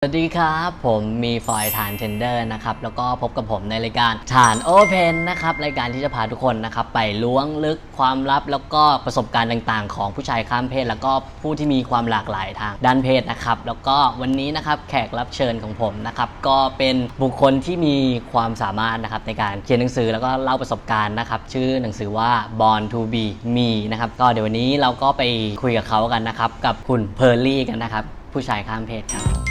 สวัสดีครับ ผมมีฟอยฐานเทนเดอร์นะครับ แล้วก็พบกับผมในรายการฐานโอเพนนะครับ รายการที่จะพาทุกคนนะครับ ไปล้วงลึกความลับ แล้วก็ประสบการณ์ต่างๆ ของผู้ชายข้ามเพศ แล้วก็ผู้ที่มีความหลากหลายทางด้านเพศนะครับ แล้วก็วันนี้นะครับแขกรับเชิญของผมนะครับก็เป็นบุคคลที่มีความสามารถนะครับในการเขียนหนังสือแล้วก็เล่าประสบการณ์นะครับชื่อหนังสือว่า Born to be Me นะครับก็เดี๋ยววันนี้เราก็ไปคุยกับเขากันนะครับกับคุณเพอร์ลี่กันนะครับผู้ชายข้ามเพศครับ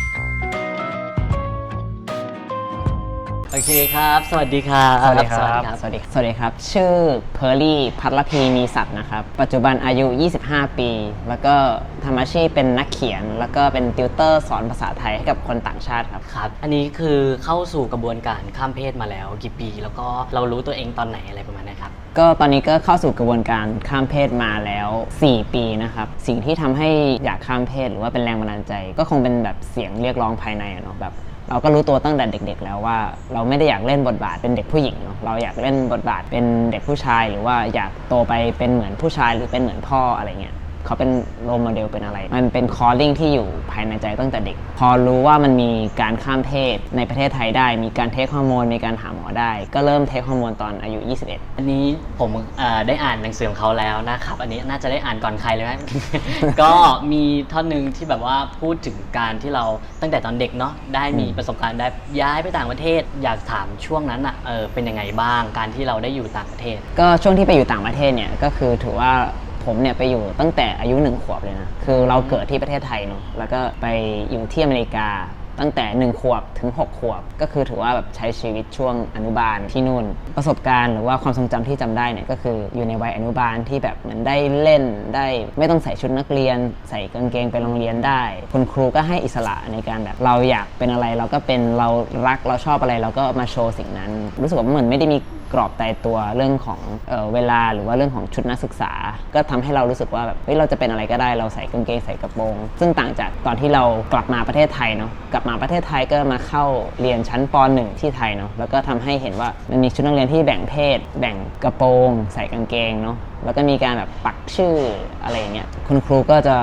โอเคครับ สวัสดีครับ สวัสดีครับ สวัสดีครับสวัสดีครับ ชื่อเพอร์ลี่พัทรพีมีศักดิ์นะครับ ปัจจุบันอายุ 25 ปี แล้วก็ทำอาชีพเป็นนักเขียน แล้วก็เป็นติวเตอร์สอนภาษาไทยให้กับคนต่างชาติครับ ครับ อันนี้คือเข้าสู่กระบวนการข้ามเพศมาแล้วกี่ปี แล้วก็เรารู้ตัวเองตอนไหนอะไรประมาณนี้ครับ ก็ตอนนี้ก็เข้าสู่กระบวนการข้ามเพศมาแล้ว 4 ปีนะครับ สิ่งที่ทำให้อยากข้ามเพศหรือว่าเป็นแรงบันดาลใจ ก็คงเป็นแบบเสียงเรียกร้องภายในอะเนาะแบบ เราก็รู้ตัวตั้งแต่เด็ก ๆ แล้วว่า เราไม่ได้อยากเล่นบทบาทเป็นเด็กผู้หญิงเนาะเราอยากเล่นบทบาทเป็นเด็กผู้ชาย หรือว่าอยากโตไปเป็นเหมือนผู้ชายหรือเป็นเหมือนพ่ออะไรเงี้ย เขาเป็นโรลโมเดลเป็นอะไร มันเป็นคอ l ลิ่งที่อยู่ภายในใจตั้งแต่เด็ก พอรู้ว่ามันมีการข้ามเพศในประเทศไทยได้ มีการเทคฮอร์โมน มีการหาหมอได้ ก็เริ่มเทคฮอร์โมนตอนอายุ 21 อันนี้ผมเอ่อได้อ่านหนังสือของเขาแล้วนะครับ อันนี้น่าจะได้อ่านก่อนใครเลยไหม ก็มีท่อนหนึ่งที่แบบว่าพูดถึงการที่เราตั้งแต่ตอนเด็กเนาะได้มีประสบการณ์ได้ย้ายไปต่างประเทศ อยากถามช่วงนั้นอะเออเป็นยังไงบ้างการที่เราได้อยู่ต่างประเทศ ก็ช่วงที่ไปอยู่ต่างประเทศเนี่ยก็คือถือว่า ผมเนี่ยไปอยู่ตั้งแต่อายุหนึ่งขวบเลยนะ คือเราเกิดที่ประเทศไทยเนาะแล้วก็ไปอยู่ที่อเมริกาตั้งแต่ 1 ขวบถึง 6 ขวบ ก็คือถือว่าแบบใช้ชีวิตช่วงอนุบาลที่นู่น ประสบการณ์หรือว่าความทรงจำที่จำได้เนี่ยก็คืออยู่ในวัยอนุบาลที่แบบเหมือนได้เล่นได้ ไม่ต้องใส่ชุดนักเรียน ใส่กางเกงไปโรงเรียนได้ คุณครูก็ให้อิสระในการแบบเราอยากเป็นอะไรเราก็เป็นเรารักเราชอบอะไรเราก็มาโชว์สิ่งนั้น รู้สึกว่าเหมือนไม่ได้มีกรอบตายตัวเรื่องของเออเวลาหรือว่าเรื่องของชุดนักศึกษา ก็ทำให้เรารู้สึกว่าแบบเฮ้ยเราจะเป็นอะไรก็ได้เราใส่กางเกงใส่กระโปรง ซึ่งต่างจากตอนที่เรากลับมาประเทศไทยเนาะกลับมาประเทศไทยก็มาเข้าเรียนชั้นป .1 ที่ไทยเนาะแล้วก็ทำให้เห็นว่ามันมีชุดนักเรียนที่แบ่งเพศ แบ่งกระโปรง ใส่กางเกงเนาะแล้วก็มีการแบบปักชื่ออะไรอย่างเงี้ยคุณครูก็จะ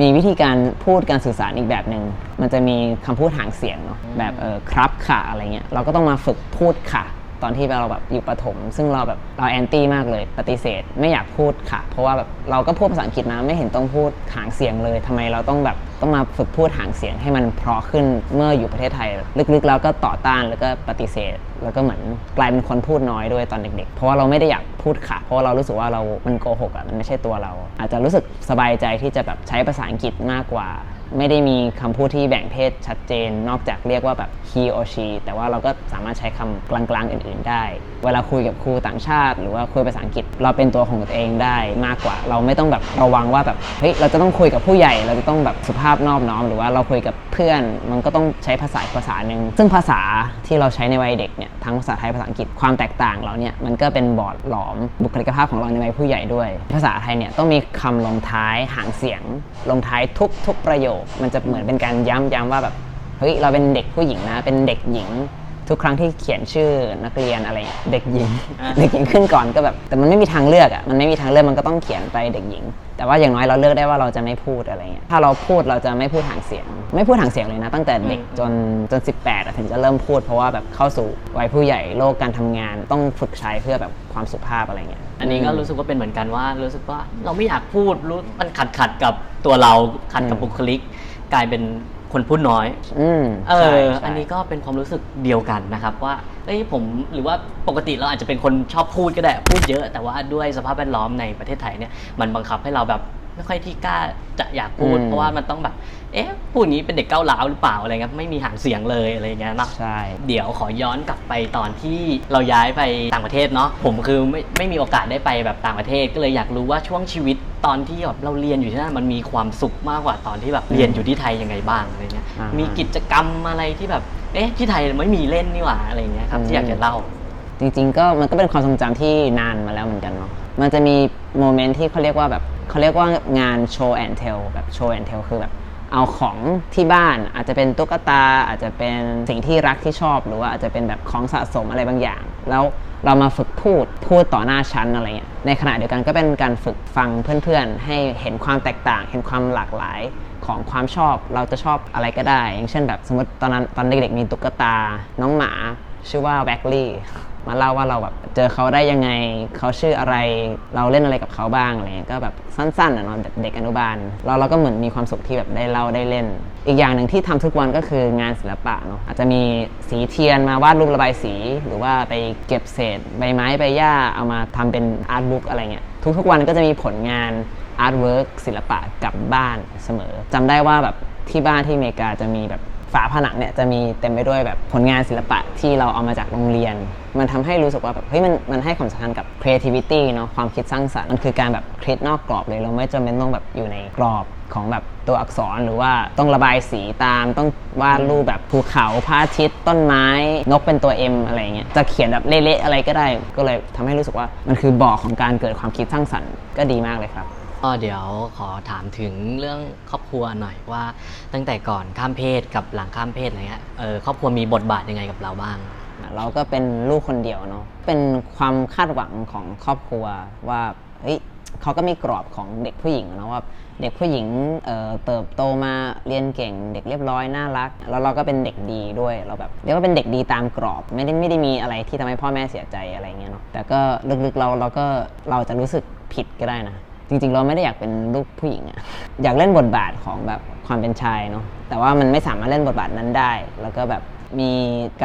มีวิธีการพูดการสื่อสารอีกแบบหนึ่งมันจะมีคำพูดหางเสียงเนาะแบบเออครับค่ะอะไรเงี้ยเราก็ต้องมาฝึกพูดค่ะ ตอนที่เราแบบอยู่ประถม ซึ่งเราแบบเราแอนตี้มากเลยปฏิเสธ ไม่อยากพูดค่ะ เพราะว่าแบบเราก็พูดภาษาอังกฤษมาไม่เห็นต้องพูดหางเสียงเลยทำไมเราต้องแบบต้องมาฝึกพูดหางเสียงให้มันเพราะขึ้นเมื่ออยู่ประเทศไทย ลึกๆแล้วก็ต่อต้านแล้วก็ปฏิเสธ แล้วก็เหมือนกลายเป็นคนพูดน้อยด้วยตอนเด็ก ๆ เพราะว่าเราไม่ได้อยากพูดค่ะ เพราะาเรารู้สึกว่าเรา มันโกหกอะมันไม่ใช่ตัวเรา อาจจะรู้สึกสบายใจที่จะแบบใช้ภาษาอังกฤษมากกว่า ไม่ได้มีคำพูดที่แบ่งเพศชัดเจน นอกจากเรียกว่าแบบ he or she แต่ว่าเราก็สามารถใช้คำกลางๆ อื่น ๆ ได้ เวลาคุยกับครูต่างชาติ หรือว่าคุยภาษาอังกฤษ เราเป็นตัวของตัวเองได้มากกว่า เราไม่ต้องแบบระวังว่าแบบเฮ้ยเราจะต้องคุยกับผู้ใหญ่ เราจะต้องแบบสุภาพนอบน้อม หรือว่าเราคุยกับเพื่อน มันก็ต้องใช้ภาษาภาษาหนึ่งซึ่งภาษาที่เราใช้ในวัยเด็กเนี่ยทั้งภาษาไทยภาษาอังกฤษความแตกต่างเราเนี่ยมันก็เป็นบอดหลอมบุคลิกภาพของเราในวัยผู้ใหญ่ด้วย ภาษาไทยเนี่ยต้องมีคำลงท้ายหางเสียง ลงท้ายทุกทุกประโยคมันจะเหมือนเป็นการย้ำย้ำว่าแบบเฮ้ยเราเป็นเด็กผู้หญิงนะ เป็นเด็กหญิง ทุกครั้งที่เขียนชื่อนักเรียนอะไรเงี้ยเด็กหญิงอ่าเด็กหญิงขึ้นก่อนก็แบบ แต่มันไม่มีทางเลือกอะมันไม่มีทางเลือกมันก็ต้องเขียนไปเด็กหญิง แต่ว่าอย่างน้อยเราเลือกได้ว่าเราจะไม่พูดอะไรเงี้ยถ้าเราพูดเราจะไม่พูดหางเสียง ไม่พูดหางเสียงเลยนะ ตั้งแต่เด็กจนจน 18อะถึงจะเริ่มพูดเพราะว่าแบบเข้าสู่วัยผู้ใหญ่โลกการทำงาน ต้องฝึกใช้เพื่อแบบความสุภาพอะไรเงี้ยอันนี้ก็รู้สึกว่าเป็นเหมือนกันว่า รู้สึกว่าเราไม่อยากพูดรู้มันขัดขัดกับตัวเราขัดกับอืมบุคลิก กลายเป็น คนพูดน้อย อืมเอใช่อ ใช่อันนี้ก็เป็นความรู้สึกเดียวกันนะครับว่าเอ้ยผมหรือว่าปกติเราอาจจะเป็นคนชอบพูดก็ได้พูดเยอะ แต่ว่าด้วยสภาพแวดล้อมในประเทศไทยเนี่ยมันบังคับให้เราแบบ ไม่ค่อยที่กล้าจะอยากพูด อืม เพราะว่ามันต้องแบบ เอ๊ะพูดอย่างนี้เป็นเด็กก้าวร้าวหรือเปล่าอะไรเงี้ยไม่มีหางเสียงเลยอะไรเงี้ยเนาะ ใช่ เดี๋ยวขอย้อนกลับไปตอนที่เราย้ายไปต่างประเทศเนาะผมคือไม่ไม่มีโอกาสได้ไปแบบต่างประเทศ ก็เลยอยากรู้ว่าช่วงชีวิตตอนที่แบบเราเรียนอยู่ที่นั่นมันมีความสุขมากกว่าตอนที่แบบเรียนอยู่ที่ไทยยังไงบ้างอะไรเงี้ยอ่ามีมีกิจกรรมอะไรที่แบบเอ๊ะที่ไทยไม่มีเล่นนี่หว่าอะไรเงี้ยครับอืม ที่อยากจะเล่า จริงๆก็มันก็เป็นความทรงจำที่นานมาแล้วเหมือนกันเนาะ มันจะมีโมเมนต์ที่เขาเรียกว่าแบบเขาเรียกว่างานโชว์แอนเทลแบบโชว์แอนเทลคือแบบเอาของที่บ้านอาจจะเป็นตุ๊กตาอาจจะเป็นสิ่งที่รักที่ชอบหรือว่าอาจจะเป็นแบบของสะสมอะไรบางอย่าง แล้วเรามาฝึกพูดพูดต่อหน้าชั้นอะไรเงี้ยในขณะเดียวกันก็เป็นการฝึกฟังเพื่อนๆ ให้เห็นความแตกต่าง เห็นความหลากหลายของความชอบเราจะชอบอะไรก็ได้ อย่างเช่นแบบสมมติตอนนั้นตอนเด็กๆมีตุ๊กตาน้องหมา ชื่อว่าแบ็กลี่ มาเล่าว่าเราแบบเจอเขาได้ยังไงเขาชื่ออะไร เราเล่นอะไรกับเขาบ้างอะไรเงี้ยก็แบบสั้นๆอะเนาะเด็กอนุบาลเราเราก็เหมือนมีความสุขที่แบบได้เล่าได้เล่น อีกอย่างหนึ่งที่ทำทุกวันก็คืองานศิลปะเนาะอาจจะมีสีเทียนมาวาดรูประบายสี หรือว่าไปเก็บเศษใบไม้ใบหญ้าเอามาทำเป็นอาร์ตบุ๊กอะไรเงี้ยทุกๆวันก็จะมีผลงานอาร์ตเวิร์กศิลปะกลับบ้านเสมอจำได้ว่าแบบที่บ้านที่อเมริกาจะมีแบบ ฝาผนังเนี่ยจะมีเต็มไปด้วยแบบผลงานศิลปะที่เราเอามาจากโรงเรียน มันทำให้รู้สึกว่าแบบเฮ้ยมันมันให้ความสำคัญกับ creativity เนาะความคิดสร้างสรรค์มันคือการแบบคิดนอกกรอบเลยเราไม่จำเป็นต้องแบบอยู่ในกรอบของแบบตัวอักษรหรือว่าต้องระบายสีตาม ต้องวาดรูปแบบภูเขาพระอาทิตย์ต้นไม้ นกเป็นตัว M อะไรเงี้ยจะเขียนแบบเละๆอะไรก็ได้ ก็เลยทำให้รู้สึกว่ามันคือบ่อของการเกิดความคิดสร้างสรรค์ก็ดีมากเลยครับ ก็เดี๋ยวขอถามถึงเรื่องครอบครัวหน่อยว่า ตั้งแต่ก่อนข้ามเพศกับหลังข้ามเพศอะไรเงี้ยเออครอบครัวมีบทบาทยังไงกับเราบ้าง เราก็เป็นลูกคนเดียวเนาะเป็นความคาดหวังของครอบครัวว่าเฮ้ยเขาก็มีกรอบของเด็กผู้หญิงเนาะว่าเด็กผู้หญิงเอ่อเติบโตมาเรียนเก่ง เด็กเรียบร้อยน่ารัก แล้วเราก็เป็นเด็กดีด้วยเราแบบเรียกว่าเป็นเด็กดีตามกรอบ ไม่ได้ไม่ได้มีอะไรที่ทำให้พ่อแม่เสียใจอะไรเงี้ยเนาะแต่ก็ลึกๆเราเราก็เราจะรู้สึกผิดก็ได้นะ จริงๆ เราไม่ได้อยากเป็นลูกผู้หญิงอะอยากเล่นบทบาทของแบบความเป็นชายเนาะแต่ว่ามันไม่สามารถเล่นบทบาทนั้นได้ แล้วก็แบบ มี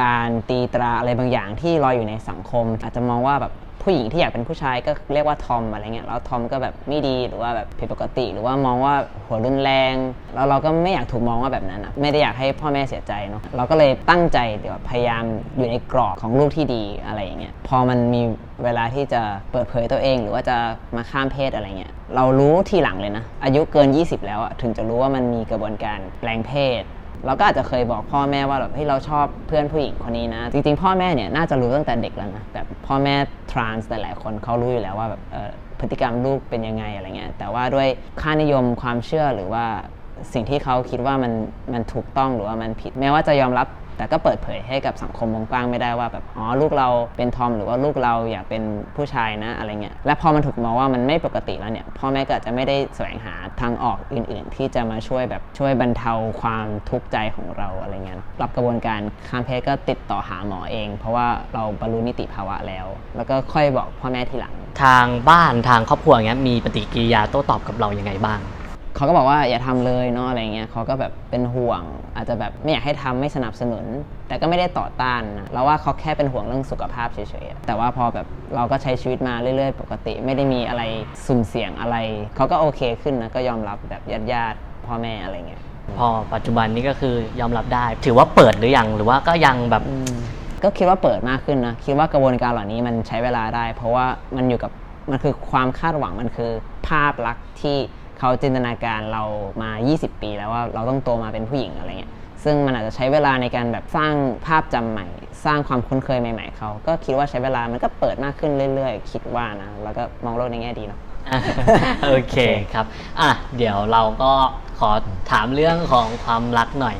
การตีตราอะไรบางอย่างที่ลอยอยู่ในสังคม อาจจะมองว่าแบบผู้หญิงที่อยากเป็นผู้ชายก็เรียกว่าทอมอะไรเงี้ยแล้วทอมก็แบบไม่ดีหรือว่าแบบผิดปกติ หรือว่ามองว่าหัวรุนแรง แล้วเราก็ไม่อยากถูกมองว่าแบบนั้นอะไม่ได้อยากให้พ่อแม่เสียใจเนาะเราก็เลยตั้งใจเดี๋ยวพยายามอยู่ในกรอบของลูกที่ดีอะไรอย่างเงี้ยพอมันมีเวลาที่จะเปิดเผยตัวเอง หรือว่าจะมาข้ามเพศอะไรเงี้ยเรารู้ทีหลังเลยนะอายุเกิน 20 แล้วอะถึงจะรู้ว่ามันมีกระบวนการแปลงเพศ เราก็อาจจะเคยบอกพ่อแม่ว่าแบบเฮ้ยเราชอบเพื่อนผู้หญิงคนนี้นะ จริงๆ พ่อแม่เนี่ยน่าจะรู้ตั้งแต่เด็กแล้วนะแบบพ่อแม่ทรานส์หลายๆคนเขารู้อยู่แล้วว่าแบบพฤติกรรมลูกเป็นยังไงอะไรเงี้ยแต่ว่าด้วยค่านิยมความเชื่อหรือว่า สิ่งที่เขาคิดว่ามันมันถูกต้องหรือว่ามันผิด แม้ว่าจะยอมรับแต่ก็เปิดเผยให้กับสังคมวงกว้างไม่ได้ว่าแบบอ๋อลูกเราเป็นทอมหรือว่าลูกเราอยากเป็นผู้ชายนะอะไรเงี้ยและพอมันถูกมองว่ามันไม่ปกติแล้วเนี่ยพ่อแม่ก็อาจจะไม่ได้แสวงหาทางออกอื่น ๆ ที่จะมาช่วยแบบช่วยบรรเทาความทุกข์ใจของเราอะไรเงี้ยรับกระบวนการข้ามเพศก็ติดต่อหาหมอเอง เพราะว่าเราบรรลุนิติภาวะแล้ว แล้วก็ค่อยบอกพ่อแม่ทีหลัง ทางบ้านทางครอบครัวเงี้ยมีปฏิกิริยาโต้ตอบกับเรายังไงบ้าง เขาก็บอกว่าอย่าทำเลยเนาะอะไรเงี้ยเขาก็แบบเป็นห่วง อาจจะแบบไม่อยากให้ทำไม่สนับสนุน แต่ก็ไม่ได้ต่อต้านนะเราว่าเขาแค่เป็นห่วงเรื่องสุขภาพเฉยๆอะแต่ว่าพอแบบเราก็ใช้ชีวิตมาเรื่อยๆ ปกติไม่ได้มีอะไรสุ่มเสี่ยงอะไร เขาก็โอเคขึ้นนะก็ยอมรับแบบญาติๆพ่อแม่อะไรเงี้ยพอปัจจุบันนี้ก็คือยอมรับได้ ถือว่าเปิดหรือยังหรือว่าก็ยังแบบก็คิดว่าเปิดมากขึ้นนะคิดว่ากระบวนการเหล่านี้มันใช้เวลาได้ เพราะว่ามันอยู่กับมันคือความคาดหวังมันคือภาพลักษณ์ที่ เขาจินตนาการเรามา 20 ปีแล้วว่าเราต้องโตมาเป็นผู้หญิงอะไรเงี้ยซึ่งมันอาจจะใช้เวลาในการแบบสร้างภาพจำใหม่ สร้างความคุ้นเคยใหม่ๆเขาก็คิดว่าใช้เวลามันก็เปิดมากขึ้นเรื่อยๆ คิดว่านะแล้วก็มองโลกในแง่ดีเนาะโอเคครับอะเดี๋ยวเราก็ขอถามเรื่องของความรักหน่อย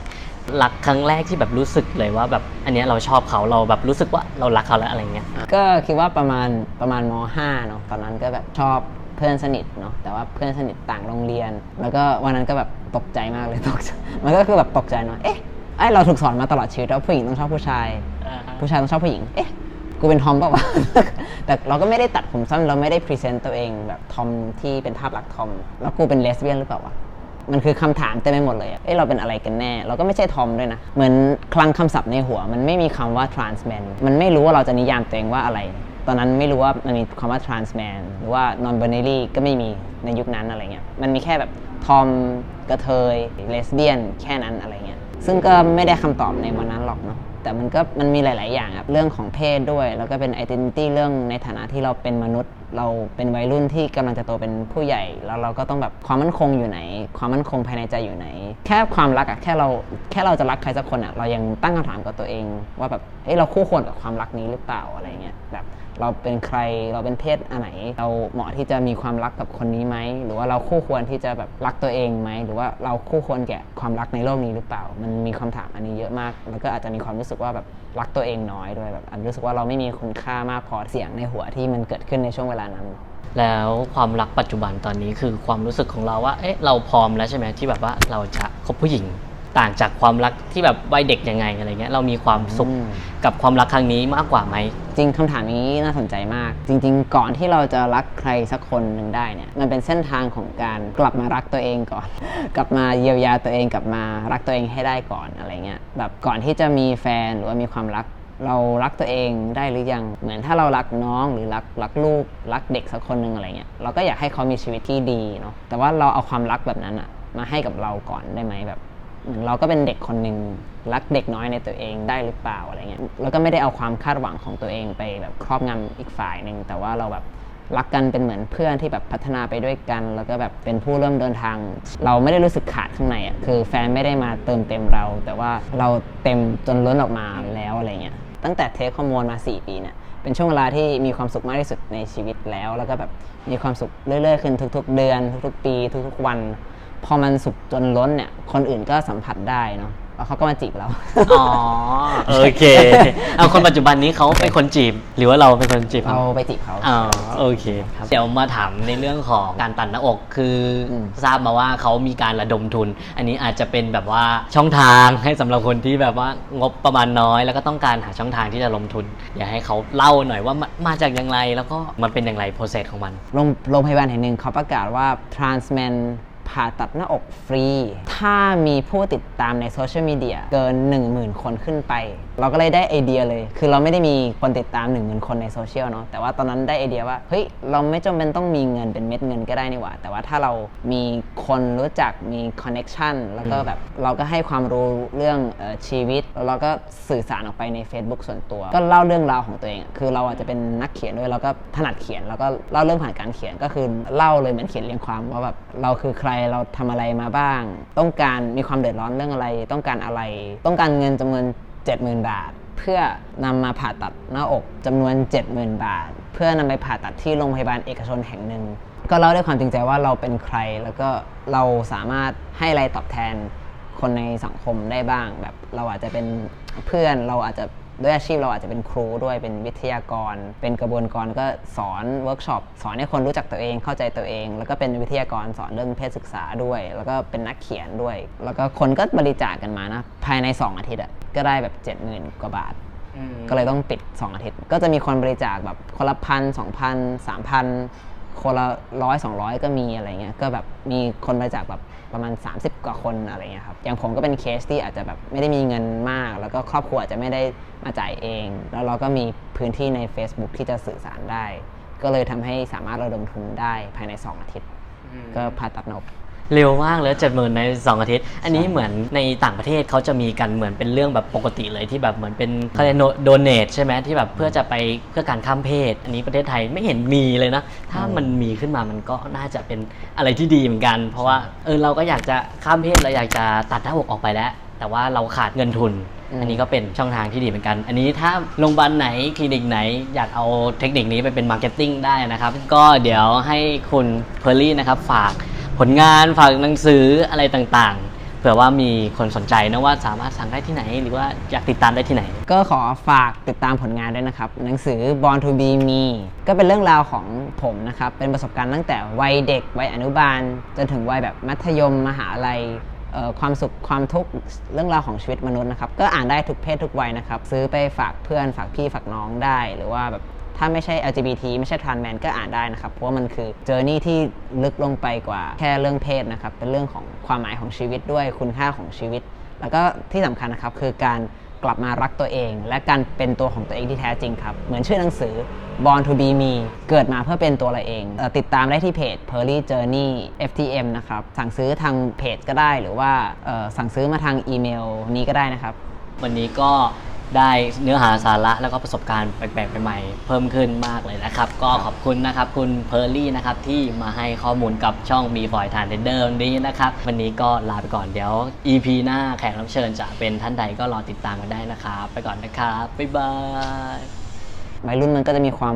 รักครั้งแรกที่แบบรู้สึกเลยว่าแบบอันเนี้ยเราชอบเขาเราแบบรู้สึกว่าเรารักเขาแล้วอะไรเงี้ยก็คิดว่าประมาณประมาณม .5 เนาะตอนนั้นก็แบบชอบ เพื่อนสนิทเนาะแต่ว่าเพื่อนสนิทต่างโรงเรียน แล้วก็วันนั้นก็แบบตกใจมากเลยตกใจมันก็คือแบบตกใจเนาะเอ๊ะไอเราถูกสอนมาตลอดชีวิตว่าผู้หญิงต้องชอบผู้ชาย ผู้ชายต้องชอบผู้หญิงเอ๊ะกูเป็นทอมเปล่าวะแต่เราก็ไม่ได้ตัดผมสั้นเราไม่ได้พรีเซนต์ตัวเองแบบทอมที่เป็นภาพลักษณ์ทอมแล้วกูเป็นเลสเบี้ยนหรือเปล่าวะมันคือคำถามเต็มไปหมดเลยอะเอ้เราเป็นอะไรกันแน่ เราก็ไม่ใช่ทอมด้วยนะ เหมือนคลังคำศัพท์ในหัว มันไม่มีคำว่า trans man มันไม่รู้ว่าเราจะนิยามตัวเองว่าอะไร ตอนนั้นไม่รู้ว่ามันมีคำว่า trans man หรือว่า non binary ก็ไม่มีในยุคนั้นอะไรเงี้ย มันมีแค่แบบทอมกระเทยเลสเบี้ยนแค่นั้นอะไรเงี้ย ซึ่งก็ไม่ได้คำตอบในวันนั้นหรอกเนาะ แต่มันก็มันมีหลาย ๆ อย่างครับ เรื่องของเพศด้วย แล้วก็เป็น identity เรื่องในฐานะที่เราเป็นมนุษย์ เราเป็นวัยรุ่นที่กำลังจะโตเป็นผู้ใหญ่ แล้วเราก็ต้องแบบความมั่นคงอยู่ไหน ความมั่นคงภายในใจอยู่ไหน แค่ความรักอะแค่เราแค่เราจะรักใครสักคนอะเรายังตั้งคำถามกับตัวเอง ว่าแบบเฮ้ยเราคู่ควรกับความรักนี้หรือเปล่าอะไรเงี้ยแบบ เราเป็นใครเราเป็นเพศอันไหน เราเหมาะที่จะมีความรักกับคนนี้ไหมหรือว่าเราคู่ควรที่จะแบบรักตัวเองไหมหรือว่าเราคู่ควรแก่ความรักในโลกนี้หรือเปล่า มันมีคำถามอันนี้เยอะมาก แล้วก็อาจจะมีความรู้สึกว่าแบบรักตัวเองน้อยด้วยแบบอาจรู้สึกว่าเราไม่มีคุณค่ามากพอเสียงในหัวที่มันเกิดขึ้นในช่วงเวลานั้นแล้วความรักปัจจุบันตอนนี้คือความรู้สึกของเราว่า เอ๊ะ เราพร้อมแล้วใช่ไหมที่แบบว่าเราจะคบผู้หญิง ต่างจากความรักที่แบบวัยเด็กยังไงอะไรเงี้ยเรามีความสุขอืมกับความรักครั้งนี้มากกว่าไหมจริงคำถามนี้น่าสนใจมาก จริง ๆ ก่อนที่เราจะรักใครสักคนหนึ่งได้เนี่ยมันเป็นเส้นทางของการกลับมารักตัวเองก่อน กลับมาเยียวยาตัวเองกลับมารักตัวเองให้ได้ก่อนอะไรเงี้ยแบบก่อนที่จะมีแฟนหรือว่ามีความรักเรารักตัวเองได้หรือยัง เหมือนถ้าเรารักน้องหรือรักรักลูกรักเด็กสักคนหนึ่งอะไรเงี้ยเราก็อยากให้เขามีชีวิตที่ดีเนาะแต่ว่าเราเอาความรักแบบนั้นอะมาให้กับเราก่อนได้ไหมแบบ เหมือนเราก็เป็นเด็กคนหนึ่งรักเด็กน้อยในตัวเองได้หรือเปล่าอะไรเงี้ยแล้วก็ไม่ได้เอาความคาดหวังของตัวเองไปแบบครอบงำอีกฝ่ายหนึ่งแต่ว่าเราแบบรักกันเป็นเหมือนเพื่อนที่แบบพัฒนาไปด้วยกัน แล้วก็แบบเป็นผู้เริ่มเดินทาง เราไม่ได้รู้สึกขาดข้างในอะคือแฟนไม่ได้มาเติมเต็มเรา แต่ว่าเราเต็มจนล้นออกมาแล้วอะไรเงี้ยตั้งแต่เทคฮอร์โมนมา 4 ปีเนี่ยเป็นช่วงเวลาที่มีความสุขมากที่สุดในชีวิตแล้ว แล้วก็แบบมีความสุขเรื่อยๆขึ้นทุก ๆ เดือน ทุกๆ ปี ทุกๆ วัน พอมันสุกจนล้นเนี่ย คนอื่นก็สัมผัสได้เนาะแล้วเขาก็มาจีบเรา อ๋อ โอเค เอาคนปัจจุบันนี้เขาเป็นคนจีบ หรือว่าเราเป็นคนจีบเราไปจีบเขาอ๋อโอเคครับเดี๋ยวมาถามในเรื่องของการตัดหน้าอกคืออมทราบมาว่าเขามีการระดมทุน อันนี้อาจจะเป็นแบบว่าช่องทางให้สำหรับคนที่แบบว่างบประมาณน้อย แล้วก็ต้องการหาช่องทางที่จะลงทุน อยากให้เขาเล่าหน่อยว่ามามาจากอย่างไรแล้วก็มันเป็นอย่างไรโปรเซสของมันโรงโรงพยาบาลแห่งหนึ่งเขาประกาศว่า transman ผ่าตัดหน้าอกฟรี ถ้ามีผู้ติดตามในโซเชียลมีเดียเกิน 10,000 คนขึ้นไป เราก็เลยได้ไอเดียเลย คือเราไม่ได้มีคนติดตาม 10,000 คนในโซเชียลเนาะ แต่ว่าตอนนั้นได้ไอเดียว่า เฮ้ย เราไม่จำเป็นต้องมีเงินเป็นเม็ดเงินก็ได้นี่หว่า แต่ว่าถ้าเรามีคนรู้จัก มีคอนเน็ชันแล้วก็แบบเราก็ให้ความรู้เรื่องออชีวิต แล้วเราก็สื่อสารออกไปใน Facebook ส่วนตัว ก็เล่าเรื่องราวของตัวเอง คือเราอาจจะเป็นนักเขียนด้วย เราก็ถนัดเขียน แล้วก็เล่าเรื่องผ่านการเขียน ก็คือเล่าเลยเหมือนเขียนเรียงความว่าแบบเราคือใครเราทำอะไรมาบ้าง ต้องการมีความเดือดร้อนเรื่องอะไร ต้องการอะไร ต้องการเงินจำนวน 70,000 บาท เพื่อนำมาผ่าตัดหน้าอกจำนวน 70,000 บาท เพื่อนำไปผ่าตัดที่โรงพยาบาลเอกชนแห่งหนึ่งก็เล่าด้วยความจริงใจว่าเราเป็นใคร แล้วก็เราสามารถให้อะไรตอบแทนคนในสังคมได้บ้าง แบบเราอาจจะเป็นเพื่อนเราอาจจะ ด้วยอาชีพเราอาจจะเป็นครูด้วยเป็นวิทยากร เป็นกระบวนการก็สอนเวิร์กช็อปสอนให้คนรู้จักตัวเองเข้าใจตัวเอง แล้วก็เป็นวิทยากรสอนเรื่องเพศศึกษาด้วย แล้วก็เป็นนักเขียนด้วย แล้วก็คนก็บริจาคกันมานะภายใน 2 อาทิตย์อะก็ได้แบบ 70,000 กว่าบาท ก็เลยต้องปิด 2 อาทิตย์ ก็จะมีคนบริจาคแบบคนละพันสองพันสามพัน คนละร้อยสองร้อยก็มีอะไรเงี้ยก็แบบมีคนบริจาคแบบประมาณ 30 กว่าคนอะไรเงี้ยครับอย่างผมก็เป็นเคสที่อาจจะแบบไม่ได้มีเงินมาก แล้วก็ครอบครัวอาจจะไม่ได้มาจ่ายเอง แล้วเราก็มีพื้นที่ใน Facebook ที่จะสื่อสารได้ ก็เลยทำให้สามารถระดมทุนได้ภายใน 2 อาทิตย์ ก็ผ่าตัดหน้าอก เร็วมากเลยเจ็ดหมื่นใน 2 อาทิตย์ อันนี้เหมือนในต่างประเทศเขาจะมีกันเหมือนเป็นเรื่องแบบปกติเลยที่แบบเหมือนเป็นเขาเรียกโดเนทใช่ไหมที่แบบเพื่อจะไปเพื่อการข้ามเพศ อันนี้ประเทศไทยไม่เห็นมีเลยนะ ถ้ามันมีขึ้นมามันก็น่าจะเป็นอะไรที่ดีเหมือนกัน เพราะว่าเออเราก็อยากจะข้ามเพศเราอยากจะตัดหน้าอกออกไปแล้ว แต่ว่าเราขาดเงินทุนอืมอันนี้ก็เป็นช่องทางที่ดีเหมือนกัน อันนี้ถ้าโรงพยาบาลไหนคลินิกไหน อยากเอาเทคนิคนี้ไปเป็นมาร์เก็ตติ้งได้นะครับ ก็เดี๋ยวให้คุณเพอร์ลี่นะครับฝาก ผลงานฝากหนังสืออะไรต่างๆ เผื่อว่ามีคนสนใจนะว่าสามารถสั่งได้ที่ไหน หรือว่าอยากติดตามได้ที่ไหน ก็ขอฝากติดตามผลงานด้วยนะครับ หนังสือ Born to be me ก็เป็นเรื่องราวของผมนะครับ เป็นประสบการณ์ตั้งแต่วัยเด็ก วัยอนุบาล จนถึงวัยแบบมัธยมมหาลัยความสุขความทุกข์เรื่องราวของชีวิตมนุษย์นะครับ ก็อ่านได้ทุกเพศทุกวัยนะครับ ซื้อไปฝากเพื่อนฝากพี่ฝากน้องได้ หรือว่าแบบ ถ้าไม่ใช่ LGBT ไม่ใช่ trans man ก็อ่านได้นะครับ เพราะว่ามันคือเจอร์นี่ที่ลึกลงไปกว่าแค่เรื่องเพศนะครับ เป็นเรื่องของความหมายของชีวิตด้วยคุณค่าของชีวิต แล้วก็ที่สำคัญนะครับคือการกลับมารักตัวเอง และการเป็นตัวของตัวเองที่แท้จริงครับ เหมือนชื่อหนังสือ Born to be me เกิดมาเพื่อเป็นตัวเราเอง ติดตามได้ที่เพจ Pearly Journey FTM นะครับ สั่งซื้อทางเพจก็ได้หรือว่าสั่งซื้อมาทางอีเมลนี้ก็ได้นะครับ วันนี้ก็ ได้เนื้อหาสาระแล้วก็ประสบการณ์แปลกๆใหม่ๆเพิ่มขึ้นมากเลยนะครับ ก็ขอบคุณนะครับคุณเพอร์ลี่นะครับที่มาให้ข้อมูลกับช่อง b ีฟอยทานเดนเดอร์วันนี้นะครับ วันนี้ก็ลาไปก่อนเดี๋ยว EP หน้าแขกรับเชิญจะเป็นท่านใดก็รอติดตามกันได้นะครับ ไปก่อนนะครับบ๊ายบายวัยรุ่นมันก็จะมีความ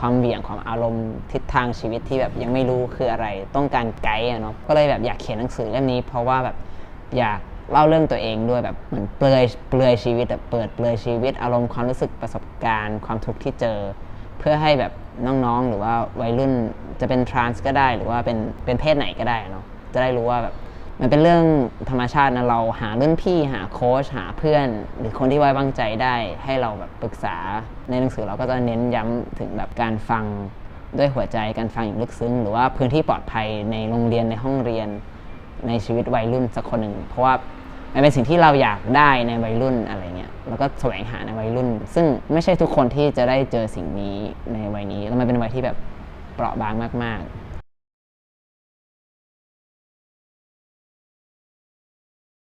ความเหวี่ยงความอารมณ์ทิศทางชีวิตที่แบบยังไม่รู้คืออะไร ต้องการไกด์อะเนาะก็เลยแบบอยากเขียนหนังสือเล่มนี้ เพราะว่าแบบอยาก เล่าเรื่องตัวเองด้วยแบบเหมือนเปลือยเปลือยชีวิตแบบเปิดเปลือยชีวิต อารมณ์ความรู้สึกประสบการณ์ ความทุกข์ที่เจอ เพื่อให้แบบน้องๆ หรือว่าวัยรุ่นจะเป็นทรานส์ก็ได้ หรือว่าเป็นเป็นเพศไหนก็ได้เนาะจะได้รู้ว่าแบบมันเป็นเรื่องธรรมชาตินะเราหารุ่นพี่หาโค้ชหาเพื่อน หรือคนที่ไว้วางใจได้ให้เราแบบปรึกษาในหนังสือเราก็จะเน้นย้ำถึงแบบการฟังด้วยหัวใจการฟังอย่างลึกซึ้ง หรือว่าพื้นที่ปลอดภัยในโรงเรียนในห้องเรียน ในชีวิตวัยรุ่นสักคนหนึ่ง เพราะว่ามันเป็นสิ่งที่เราอยากได้ในวัยรุ่นอะไรเงี้ยแล้วก็แสวงหาในวัยรุ่น ซึ่งไม่ใช่ทุกคนที่จะได้เจอสิ่งนี้ในวัยนี้ แล้วมันเป็นวัยที่แบบเปราะบางมาก ๆ